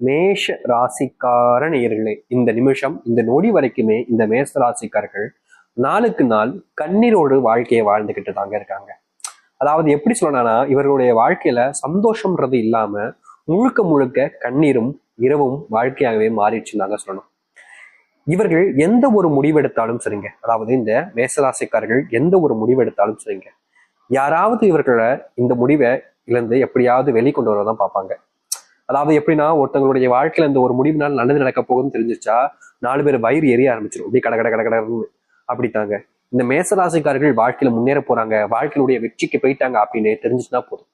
மேஷ ராசிக்கார நேயர்களே இந்த நிமிஷம் இந்த நொடி வரைக்குமே இந்த மேஷ ராசிக்காரர்கள் நாளுக்கு நாள் கண்ணீரோடு வாழ்க்கையை வாழ்ந்துகிட்டு தாங்க இருக்காங்க. அதாவது எப்படி சொல்லணும்னா இவர்களுடைய வாழ்க்கையில சந்தோஷம்ன்றது இல்லாம முழுக்க முழுக்க கண்ணீரும் இரவும் வாழ்க்கையாகவே மாறிடுச்சுன்னு தாங்க சொல்லணும். இவர்கள் எந்த ஒரு முடிவெடுத்தாலும் சரிங்க. அதாவது இந்த மேசராசிக்காரர்கள் எந்த ஒரு முடிவெடுத்தாலும் சரிங்க. யாராவது இவர்களை இந்த முடிவை இழந்து எப்படியாவது வெளிக்கொண்டு வரதான் பார்ப்பாங்க. அதாவது எப்படின்னா ஒருத்தவங்களுடைய வாழ்க்கையில இந்த ஒரு முடிவுனால நல்லது நடக்க போகுதுன்னு தெரிஞ்சிச்சா நாலு பேர் வயிறு எரிய ஆரம்பிச்சிடும் அப்படியே கட கட கட கடன்னு அப்படித்தாங்க. இந்த மேசராசிக்காரர்கள் வாழ்க்கையில முன்னேற போறாங்க வாழ்க்கையினுடைய வெற்றிக்கு போயிட்டாங்க அப்படின்னு தெரிஞ்சுச்சுன்னா போதும்.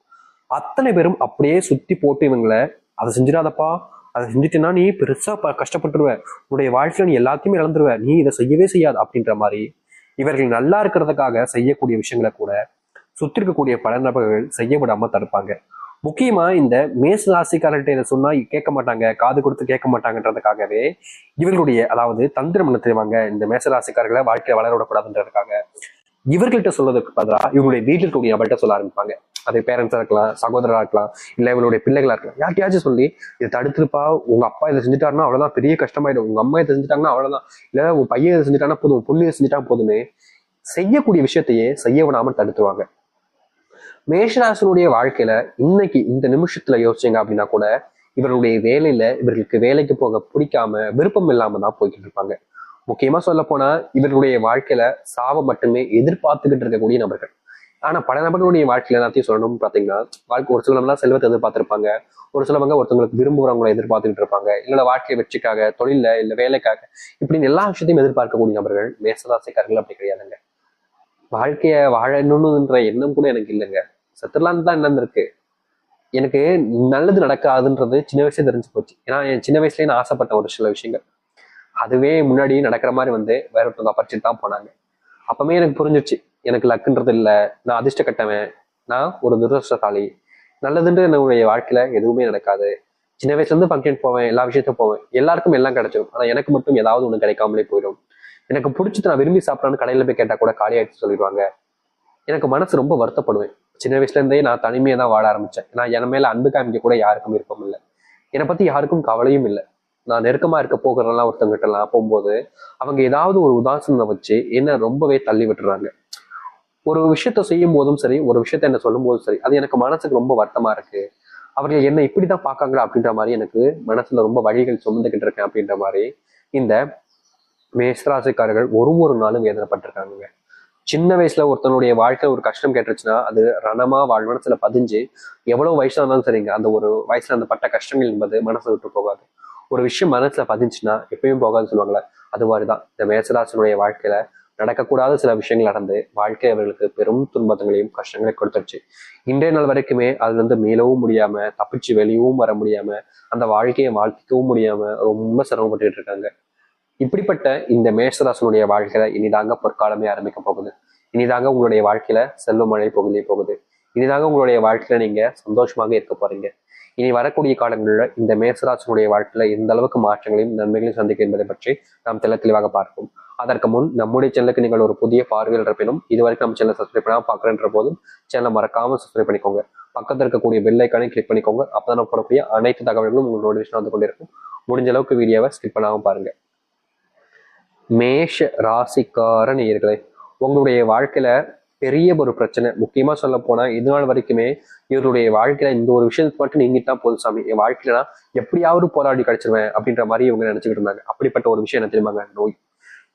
அத்தனை பேரும் அப்படியே சுத்தி போட்டு இவங்களை அதை செஞ்சிடாதப்பா அதை செஞ்சுட்டேன்னா நீ பெருசா ப- கஷ்டப்பட்டுருவ. உன்னுடைய வாழ்க்கையில நீ எல்லாத்தையுமே இழந்துருவ. நீ இதை செய்யவே செய்யாது. அப்படின்ற மாதிரி இவர்கள் நல்லா இருக்கிறதுக்காக செய்யக்கூடிய விஷயங்களை கூட சுத்தி இருக்கக்கூடிய பல நபர்கள் செய்ய விடாம தடுப்பாங்க. முக்கியமா இந்த மேச ராசிக்காரர்கிட்ட இதை சொன்னா கேட்க மாட்டாங்க காது கொடுத்து கேட்க மாட்டாங்கன்றதுக்காகவே இவர்களுடைய அதாவது தந்திரம் என்ன இந்த மேச ராசிக்காரர்களை வாழ்க்கையில வளர விடக்கூடாதுன்றதுக்காக. இவர்கள்ட்ட சொல்றதுக்கு பதிலாக இவங்களுடைய வீட்டில் இருக்கக்கூடிய நபர்கிட்ட சொல்ல ஆரம்பிப்பாங்க. அது பேரண்ட்ஸா இருக்கலாம் சகோதரரா இருக்கலாம் இல்ல இவங்களுடைய பிள்ளைகளா இருக்கலாம். யார்கிட்டயாச்சும் சொல்லி இதை தடுத்துருப்பா உங்க அப்பா இதை செஞ்சுட்டாருன்னா அவ்வளவுதான் பெரிய கஷ்டமாயிடும். உங்க அம்மா இதை செஞ்சுட்டாங்கன்னா அவ்வளவுதான். இல்ல உன் பையன் இதை செஞ்சுட்டாங்கன்னா போதும் பொண்ணு இதை செஞ்சுட்டா போதுமே செய்யக்கூடிய விஷயத்தையே செய்ய விடாமல் தடுத்துருவாங்க. மேஷராசனுடைய வாழ்க்கையில இன்னைக்கு இந்த நிமிஷத்துல யோசிச்சீங்க அப்படின்னா கூட இவருடைய வேலையில இவர்களுக்கு வேலைக்கு போக பிடிக்காம விருப்பம் இல்லாம தான் போய்கிட்டு இருப்பாங்க. முக்கியமா சொல்ல போனா இவர்களுடைய வாழ்க்கையில சாவை மட்டுமே எதிர்பார்த்துக்கிட்டு இருக்கக்கூடிய நபர்கள். ஆனா பல நபர்களுடைய வாழ்க்கையில எல்லாத்தையும் சொல்லணும்னு பாத்தீங்கன்னா வாழ்க்கை ஒரு சிலவங்கலாம் செல்வத்தை எதிர்பார்த்திருப்பாங்க. ஒரு சிலவங்க ஒருத்தவங்களுக்கு விரும்புகிறவங்களை எதிர்பார்த்துக்கிட்டு இருப்பாங்க. இல்ல வாழ்க்கை வெற்றிக்காக தொழில இல்ல வேலைக்காக இப்படின்னு எல்லா விஷயத்தையும் எதிர்பார்க்கக்கூடிய நபர்கள் மேசராசிக்காரர்கள் அப்படி கிடையாதுங்க. வாழ்க்கைய வாழணும்ன்ற எண்ணம் கூட எனக்கு இல்லைங்க. செத்துலான்னு தான் நடந்திருக்கு எனக்கு நல்லது நடக்காதுன்றது சின்ன வயசுல தெரிஞ்சு போச்சு. ஏன்னா என் சின்ன வயசுலயே நான் ஆசைப்பட்ட ஒரு சில விஷயங்கள். அதுவே முன்னாடி நடக்கிற மாதிரி வந்து வேற ஒருத்தவங்க படிச்சுட்டு தான் போனாங்க. அப்பவுமே எனக்கு புரிஞ்சிருச்சு. எனக்கு லக்குன்றது இல்லை. நான் அதிர்ஷ்ட கட்டவன் நான் ஒரு துரதிருஷ்டசாலி நல்லதுன்ற என்னுடைய வாழ்க்கையில எதுவுமே நடக்காது. சின்ன வயசுல இருந்து ஃபங்க்ஷன் போவேன் எல்லா விஷயத்தையும் போவேன். எல்லாருக்கும் எல்லாம் கிடைச்சிடும் ஆனா எனக்கு மட்டும் ஏதாவது ஒண்ணு கிடைக்காமலே போயிடும். எனக்கு பிடிச்சது நான் விரும்பி சாப்பிட்றேன்னு கடையில போய் கேட்டா கூட காலி சொல்லிடுவாங்க. எனக்கு மனசு ரொம்ப வருத்தப்படுவேன். சின்ன வயசுல இருந்தே நான் தனிமையாக தான் வாழ ஆரம்பிச்சேன். நான் என் மேல அன்பு காமிக்க கூட யாருக்கும் விருப்பம் இல்லை. என்னை பத்தி யாருக்கும் கவலையும் இல்லை. நான் நெருக்கமா இருக்க போகிறதெல்லாம் ஒருத்தங்கிட்டலாம் போகும்போது அவங்க ஏதாவது ஒரு உதாசனம் வச்சு என்னை ரொம்பவே தள்ளி விட்டுறாங்க. ஒரு விஷயத்த செய்யும் போதும் சரி ஒரு விஷயத்த என்ன சொல்லும் போதும் சரி அது எனக்கு மனசுக்கு ரொம்ப வருத்தமா இருக்கு. அவர்கள் என்ன இப்படிதான் பார்க்காங்களா அப்படின்ற மாதிரி எனக்கு மனசுல ரொம்ப வழிகள் சுமந்துக்கிட்டு இருக்கேன் அப்படின்ற மாதிரி இந்த மேஸ்திராசிக்காரர்கள் ஒரு ஒரு நாளும் வேதனைப்பட்டிருக்காங்க சின்ன வயசுல ஒருத்தனுடைய வாழ்க்கை ஒரு கஷ்டம் கேட்டுருச்சுன்னா அது ரணமா வாழ் மனசுல பதிஞ்சு எவ்வளவு வயசா இருந்தாலும் சரிங்க அந்த ஒரு வயசுல அந்த பட்ட கஷ்டங்கள் என்பது மனசு விட்டு போகாது. ஒரு விஷயம் மனசுல பதிஞ்சுன்னா எப்பயும் போகாதுன்னு சொல்லுவாங்களே அது மாதிரிதான். இந்த மேசராசனுடைய வாழ்க்கையில நடக்கக்கூடாத சில விஷயங்கள் நடந்து வாழ்க்கை அவர்களுக்கு பெரும் துன்பங்களையும் கஷ்டங்களையும் கொடுத்துருச்சு. இன்றைய நாள் வரைக்குமே அதுலேருந்து மீளவும் முடியாம தப்பிச்சு வெளியவும் வர முடியாம அந்த வாழ்க்கையை வாழ்த்திக்கவும் முடியாம ரொம்ப சிரமப்பட்டுட்டு இருக்காங்க. இப்படிப்பட்ட இந்த மேஷராசனுடைய வாழ்க்கையில இனிதாங்க பொற்காலமே ஆரம்பிக்க போகுது. இனிதாங்க உங்களுடைய வாழ்க்கையில செல்வ மழை பகுதியே போகுது. இனிதாங்க உங்களுடைய வாழ்க்கையில நீங்க சந்தோஷமாக இருக்க போறீங்க. இனி வரக்கூடிய காலங்களில் இந்த மேசராசனுடைய வாழ்க்கையில எந்த அளவுக்கு மாற்றங்களையும் நன்மைகளையும் சந்திக்கும் என்பதை பற்றி நாம் தெள்ள தெளிவாக பார்ப்போம். அதற்கு முன் நம்முடைய சேனலுக்கு நீங்கள் ஒரு புதிய பார்வையில் இருப்பினும் இதுவரைக்கும் நம்ம சேனல் சப்ஸ்கிரைப் பண்ணாமல் பார்க்குறேன்ற போதும் சேனலை மறக்காம சப்ஸ்கிரைப் பண்ணிக்கோங்க. பக்கத்தில் இருக்கக்கூடிய பெல்லைக்கானே கிளிக் பண்ணிக்கோங்க. அப்போதான் போடக்கூடிய அனைத்து தகவல்களும் உங்களோட விஷயம் வந்து கொண்டிருக்கும். முடிஞ்ச அளவுக்கு வீடியோவை ஸ்கிப் பண்ணாமல் பாருங்க. மேஷ ராசிக்கார நேயர்களே உங்களுடைய வாழ்க்கையில பெரிய ஒரு பிரச்சனை. முக்கியமா சொல்ல போனா இது நாள் வரைக்குமே இவருடைய வாழ்க்கையில இந்த ஒரு விஷயத்துக்கு மட்டும் நீங்கிட்டா போதும் சாமி. என் வாழ்க்கையில நான் எப்படியாவது போராடி கிடைச்சிருவேன் அப்படின்ற மாதிரி இவங்க நினைச்சுக்கிட்டு இருந்தாங்க. அப்படிப்பட்ட ஒரு விஷயம் என்ன தெரியுமாங்க? நோய்.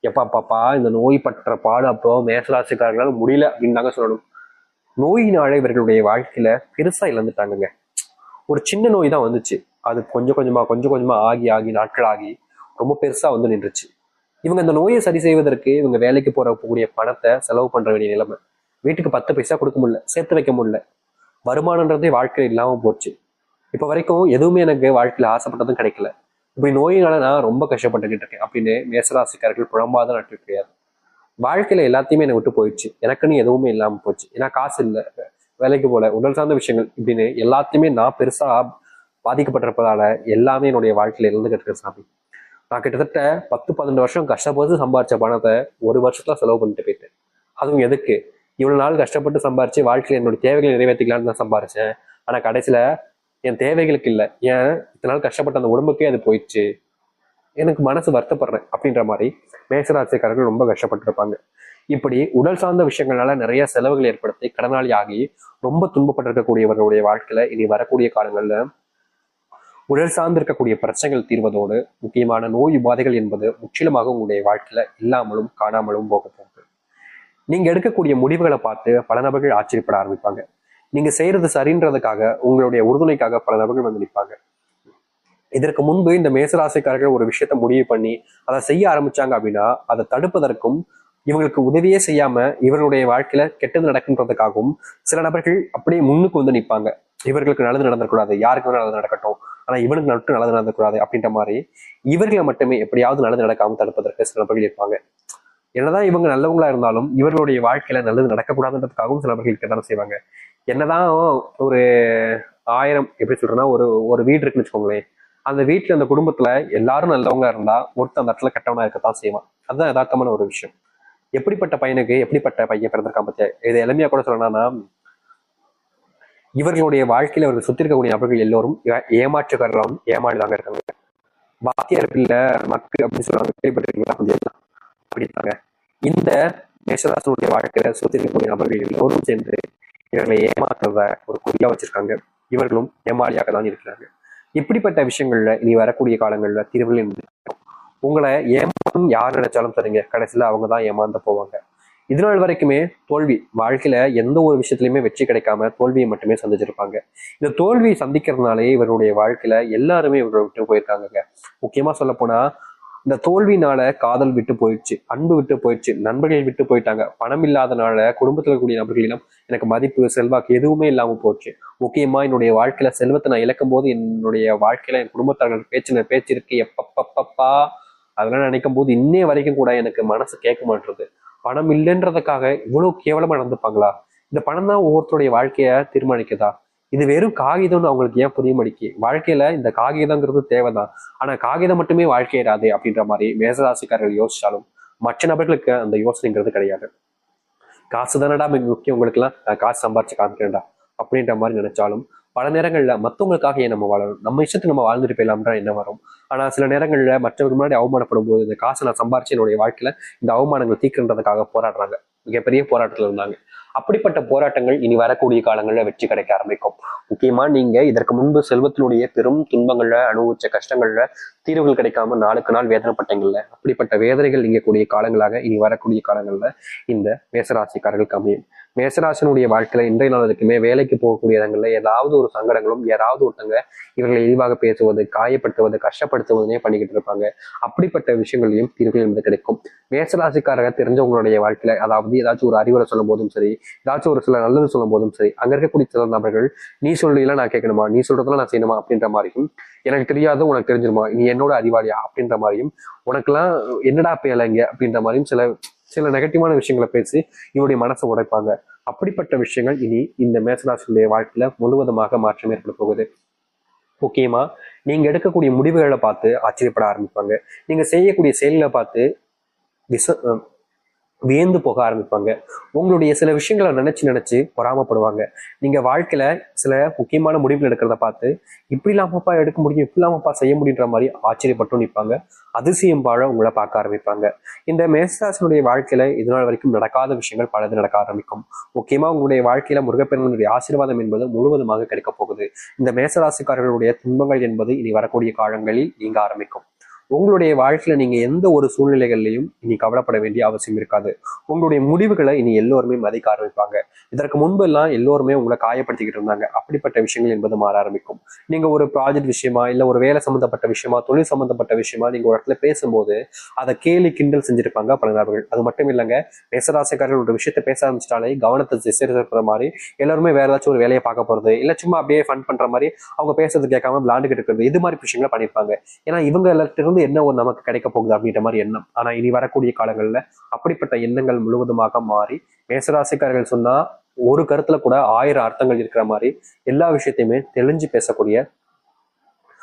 எப்பா பாப்பா இந்த நோய் பற்ற பாடு அப்போ மேசராசிக்காரங்களால முடியல அப்படின்னு தாங்க சொல்லணும். நோயினாலே இவர்களுடைய வாழ்க்கையில பெருசா இழந்துட்டாங்கங்க. ஒரு சின்ன நோய் தான் வந்துச்சு. அது கொஞ்சம் கொஞ்சமா கொஞ்சம் கொஞ்சமா ஆகி ஆகி நாட்கள் ஆகி ரொம்ப பெருசா வந்து நின்றுச்சு. இவங்க இந்த நோயை சரி செய்வதற்கு இவங்க வேலைக்கு போற பணத்தை செலவு பண்ற வேண்டிய நிலைமை. வீட்டுக்கு பத்து பைசா கொடுக்க முடியல சேர்த்து வைக்க முடியல. வருமானன்றதே வாழ்க்கையில் இல்லாம போச்சு. இப்ப வரைக்கும் எதுவுமே எனக்கு வாழ்க்கையில ஆசைப்பட்டதும் கிடைக்கல. இப்படி நோயினால நான் ரொம்ப கஷ்டப்பட்டுக்கிட்டு இருக்கேன் அப்படின்னு மேசராசிக்காரர்கள் புலம்பாத நட்டு கிடையாது. வாழ்க்கையில எல்லாத்தையுமே என்னை விட்டு போயிடுச்சு. எனக்குன்னு எதுவுமே இல்லாம போச்சு. ஏன்னா காசு இல்லை வேலைக்கு போல உடல் சார்ந்த விஷயங்கள் இப்படின்னு எல்லாத்தையுமே நான் பெருசா பாதிக்கப்பட்டிருப்பதால எல்லாமே என்னுடைய வாழ்க்கையில இழந்துகிட்டு இருக்கேன் சாமி. நான் கிட்டத்தட்ட பத்து பன்னெண்டு வருஷம் கஷ்டப்பட்டு சம்பாரிச்ச பணத்தை ஒரு வருஷத்துல செலவு பண்ணிட்டு போயிட்டேன். அதுவும் எதுக்கு? இவ்வளவு நாள் கஷ்டப்பட்டு சம்பாரிச்சு வாழ்க்கையில என்னோட தேவைகளை நிறைவேற்றிக்கலாம்னு தான் சம்பாரிச்சேன். ஆனா கடைசியில என் தேவைகளுக்கு இல்லை. ஏன்? இத்தனை நாள் கஷ்டப்பட்ட அந்த உடம்புக்கே அது போயிடுச்சு. எனக்கு மனசு வருத்தப்படுறேன் அப்படின்ற மாதிரி மேசராசிக்காரர்கள் ரொம்ப கஷ்டப்பட்டிருப்பாங்க. இப்படி உடல் சார்ந்த விஷயங்களால நிறைய செலவுகள் ஏற்படுத்தி கடனாளி ஆகி ரொம்ப துன்பப்பட்டிருக்கக்கூடியவர்களுடைய வாழ்க்கையில இனி வரக்கூடிய காலங்கள்ல உடல் சார்ந்து இருக்கக்கூடிய பிரச்சனைகள் தீர்வதோடு முக்கியமான நோய் உபாதைகள் என்பது முற்றிலுமாக உங்களுடைய வாழ்க்கையில இல்லாமலும் காணாமலும் போக போகுது. நீங்க எடுக்கக்கூடிய முடிவுகளை பார்த்து பல நபர்கள் ஆச்சரியப்பட ஆரம்பிப்பாங்க. நீங்க செய்யறது சரின்றதுக்காக உங்களுடைய உறுதுணைக்காக பல நபர்கள் வந்து நிற்பாங்க. இதற்கு முன்பு இந்த மேசராசிக்காரர்கள் ஒரு விஷயத்த முடிவு பண்ணி அதை செய்ய ஆரம்பிச்சாங்க அப்படின்னா அதை தடுப்பதற்கும் இவங்களுக்கு உதவியே செய்யாம இவர்களுடைய வாழ்க்கையில கெட்டது நடக்குன்றதுக்காகவும் சில நபர்கள் அப்படியே முன்னுக்கு வந்து நிற்பாங்க. இவர்களுக்கு நல்லது நடந்துடக்கூடாது யாருக்கு நல்லது நடக்கட்டும் ஆனா இவனுக்கு மட்டும் நல்லது நடந்துக்கூடாது அப்படின்ற மாதிரி இவர்களை மட்டுமே எப்படியாவது நல்லது நடக்காமல் தடுப்பதற்கு சில நபர்கள் இருப்பாங்க. என்னதான் இவங்க நல்லவங்களா இருந்தாலும் இவர்களுடைய வாழ்க்கையில நல்லது நடக்கக்கூடாதுன்றதுக்காகவும் சில நபர்கள் இருக்கதான் செய்வாங்க. என்னதான் ஒரு ஆயிரம் எப்படி சொல்றேன்னா ஒரு ஒரு வீடு இருக்குன்னு வச்சுக்கோங்களேன். அந்த வீட்டுல அந்த குடும்பத்துல எல்லாரும் நல்லவங்க இருந்தா ஒருத்தர் அந்த இடத்துல கெட்டவனா இருக்கத்தான் செய்வான். அதுதான் யதார்த்தமான ஒரு விஷயம். எப்படிப்பட்ட பையனுக்கு எப்படிப்பட்ட பையன் பிறந்திருக்கான் பத்தியா? இது எளிமையா கூட சொல்லணும்னா இவர்களுடைய வாழ்க்கையில அவர்கள் சுத்திருக்கக்கூடிய நபர்கள் எல்லோரும் ஏமாற்றுக்காரராகவும் ஏமாடுதாங்க இருக்காங்க. பாத்தியார் பிள்ளை மக்கு அப்படின்னு சொல்றாங்க கேள்விப்பட்டிருக்கீங்களா? கொஞ்சம் அப்படித்தாங்க இந்த மேஷராசனுடைய வாழ்க்கையில சுத்தி இருக்கக்கூடிய நபர்கள் எல்லோரும் சேர்ந்து இவர்களை ஏமாத்துறத ஒரு குறியா வச்சிருக்காங்க. இவர்களும் ஏமாளியாக தான் இருக்கிறாங்க. இப்படிப்பட்ட விஷயங்கள்ல இனி வரக்கூடிய காலங்கள்ல தீர்வுகள் உங்களை ஏமாறும் யார் நினைச்சாலும் சரிங்க. கடைசியில அவங்க தான் ஏமாந்து போவாங்க. இது நாள் வரைக்குமே தோல்வி வாழ்க்கையில எந்த ஒரு விஷயத்திலையுமே வெற்றி கிடைக்காம தோல்வியை மட்டுமே சந்திச்சிருப்பாங்க. இந்த தோல்வியை சந்திக்கிறதுனாலே இவருடைய வாழ்க்கையில எல்லாருமே இவரை விட்டு போயிருக்காங்க முக்கியமா சொல்ல போனா இந்த தோல்வினால காதல் விட்டு போயிடுச்சு அன்பு விட்டு போயிடுச்சு நண்பர்கள் விட்டு போயிட்டாங்க. பணம் இல்லாதனால குடும்பத்துல இருக்கக்கூடிய நபர்களிடம் எனக்கு மதிப்பு செல்வாக்கு எதுவுமே இல்லாம போச்சு. முக்கியமா என்னுடைய வாழ்க்கையில செல்வத்தை நான் இழக்கும் போது என்னுடைய வாழ்க்கையில என் குடும்பத்தார்கள் பேச்சு பேச்சு இருக்கு எப்பப்பப்பப்பா அதெல்லாம் நினைக்கும் போது இன்னே வரைக்கும் கூட எனக்கு மனசு கேட்க மாட்டுறது பணம் இல்லைன்றதுக்காக இவ்வளவு கேவலமா நடந்துப்பாங்களா? இந்த பணம் தான் ஒவ்வொருத்தருடைய வாழ்க்கைய தீர்மானிக்குதா? இது வெறும் காகிதம்னு அவங்களுக்கு ஏன் புரிய மாட்டேங்கி வாழ்க்கையில இந்த காகிதங்கிறது தேவைதான். ஆனா காகிதம் மட்டுமே வாழ்க்கையிடாது அப்படின்ற மாதிரி மேசராசிக்காரர்கள் யோசிச்சாலும் மற்ற நபர்களுக்கு அந்த யோசனைங்கிறது கிடையாது. காசு தானடா மிக முக்கியம். உங்களுக்குலாம் நான் காசு சம்பாரிச்சு காமிக்கிறேன்டா அப்படின்ற மாதிரி நினைச்சாலும் பல நேரங்கள்ல மத்தவங்களுக்காக ஏன் நம்ம வாழணும்? நம்ம இஷ்டத்துக்கு நம்ம வாழ்ந்துட்டு போயிடலாம்ன்ற என்ன வரும். ஆனா சில நேரங்களில் மற்றவர்கள் முன்னாடி அவமானப்படும் போது இந்த காசை நான் சம்பாரிச்சு என்னுடைய வாழ்க்கையில இந்த அவமானங்கள் தீர்க்கின்றதுக்காக போராடுறாங்க. மிகப்பெரிய போராட்டத்துல இருந்தாங்க. அப்படிப்பட்ட போராட்டங்கள் இனி வரக்கூடிய காலங்களில் வெற்றி கிடைக்க ஆரம்பிக்கும். முக்கியமா நீங்க இதற்கு முன்பு செல்வத்தினுடைய பெரும் துன்பங்கள்ல அனுபவிச்ச கஷ்டங்கள்ல தீர்வுகள் கிடைக்காம நாளுக்கு நாள் வேதனைப்பட்டங்கள்ல அப்படிப்பட்ட வேதனைகள் நீங்கக்கூடிய காலங்களாக இனி வரக்கூடிய காலங்கள்ல இந்த மேசராசிக்காரர்களுக்கு அமையும் மேசராசினுடைய வாழ்க்கையில இன்றைய நாள் வரைக்குமே வேலைக்கு போகக்கூடிய இடங்கள்ல ஏதாவது ஒரு சங்கடங்களும் யாராவது ஒருத்தங்க இவர்களை இழிவாக பேசுவது காயப்படுத்துவது கஷ்டப்படுத்துவதுனே பண்ணிக்கிட்டு இருப்பாங்க. அப்படிப்பட்ட விஷயங்களையும் தீர்வுகள் என்பது கிடைக்கும். மேசராசிக்காரர்கள் தெரிஞ்சவங்களுடைய வாழ்க்கையில அதாவது ஏதாச்சும் ஒரு அறிவுரை சொல்லும் போதும் சரி ஏதாச்சும் ஒரு சில நல்லது சொல்லும் போதும் சரி அங்க இருக்கக்கூடிய சில நபர்கள் நீ சொல்லியில நான் கேட்கணுமா? நீ சொல்றதெல்லாம் நான் செய்யணுமா? அப்படின்ற மாதிரியும் எனக்கு தெரியாத உனக்கு தெரிஞ்சிருமா? நீ என்னோட அறிவாளியா? அப்படின்ற மாதிரியும் உனக்கெல்லாம் என்னடா பேலைங்க அப்படின்ற மாதிரியும் சில சில நெகட்டிவான விஷயங்களை பேசி இவருடைய மனசை உடைப்பாங்க. அப்படிப்பட்ட விஷயங்கள் இனி இந்த மேசராசியுடைய வாழ்க்கையில முழுவதுமாக மாற்றம் ஏற்பட போகுது. முக்கியமா நீங்க எடுக்கக்கூடிய முடிவுகளை பார்த்து ஆச்சரியப்பட ஆரம்பிப்பாங்க. நீங்க செய்யக்கூடிய செயல்களை பார்த்து விச வியந்து போக ஆரம்பிப்பாங்க. உங்களுடைய சில விஷயங்களை நினைச்சு நினைச்சு பொறாமப்படுவாங்க. நீங்க வாழ்க்கையில சில முக்கியமான முடிவுகள் எடுக்கிறத பார்த்து இப்படி இல்லாமப்பா எடுக்க முடியும் இப்படி இல்லாமப்பா செய்ய முடியுன்ற மாதிரி ஆச்சரியப்பட்டும் நிற்பாங்க. அதிசயம் பாழ உங்களை பார்க்க ஆரம்பிப்பாங்க. இந்த மேசராசனுடைய வாழ்க்கையில இது நாள் வரைக்கும் நடக்காத விஷயங்கள் பலது நடக்க ஆரம்பிக்கும். முக்கியமா உங்களுடைய வாழ்க்கையில முருகப்பெருமனுடைய ஆசீர்வாதம் என்பது முழுவதுமாக கிடைக்க போகுது. இந்த மேசராசிக்காரர்களுடைய துன்பங்கள் என்பது இனி வரக்கூடிய காலங்களில் நீங்க ஆரம்பிக்கும். உங்களுடைய வாழ்க்கையில நீங்க எந்த ஒரு சூழ்நிலைகள்லையும் இனி கவலைப்பட வேண்டிய அவசியம் இருக்காது. உங்களுடைய முடிவுகளை இனி எல்லோருமே மதிக்க ஆரம்பிப்பாங்க. இதற்கு முன்பு எல்லாம் எல்லோருமே உங்களை காயப்படுத்திக்கிட்டு இருந்தாங்க. அப்படிப்பட்ட விஷயங்கள் என்பது மாற ஆரம்பிக்கும். நீங்க ஒரு ப்ராஜெக்ட் விஷயமா இல்ல ஒரு வேலை சம்பந்தப்பட்ட விஷயமா தொழில் சம்பந்தப்பட்ட விஷயமா நீங்க ஒரு இடத்துல பேசும்போது அதை கேலி கிண்டல் செஞ்சிருப்பாங்க பல நபர்கள் அது மட்டும் இல்லைங்க மேசராசிக்காரர்கள் ஒரு விஷயத்த பேச ஆரம்பிச்சிட்டாலே கவனத்தை திசை இருக்கிற மாதிரி எல்லாருமே வேற ஏதாச்சும் ஒரு வேலையை பார்க்க போறது இல்ல சும்மா அப்படியே ஃபன் பண்ற மாதிரி அவங்க பேசுறது கேட்காம விளாண்டுகிட்டு இருக்கிறது இது மாதிரி விஷயங்களை பண்ணியிருப்பாங்க. ஏன்னா இவங்க எல்லாத்திலிருந்து என்ன ஒன்று நமக்கு கிடைக்க போகுது அப்படின்ற மாதிரி எண்ணம். ஆனா இனி வரக்கூடிய காலங்கள்ல அப்படிப்பட்ட எண்ணங்கள் முழுவதுமாக மாறி மேசராசிக்காரர்கள் சொன்னா ஒரு கருத்துல கூட ஆயிரம் அர்த்தங்கள் இருக்கிற மாதிரி எல்லா விஷயத்தையுமே தெளிஞ்சு பேசக்கூடிய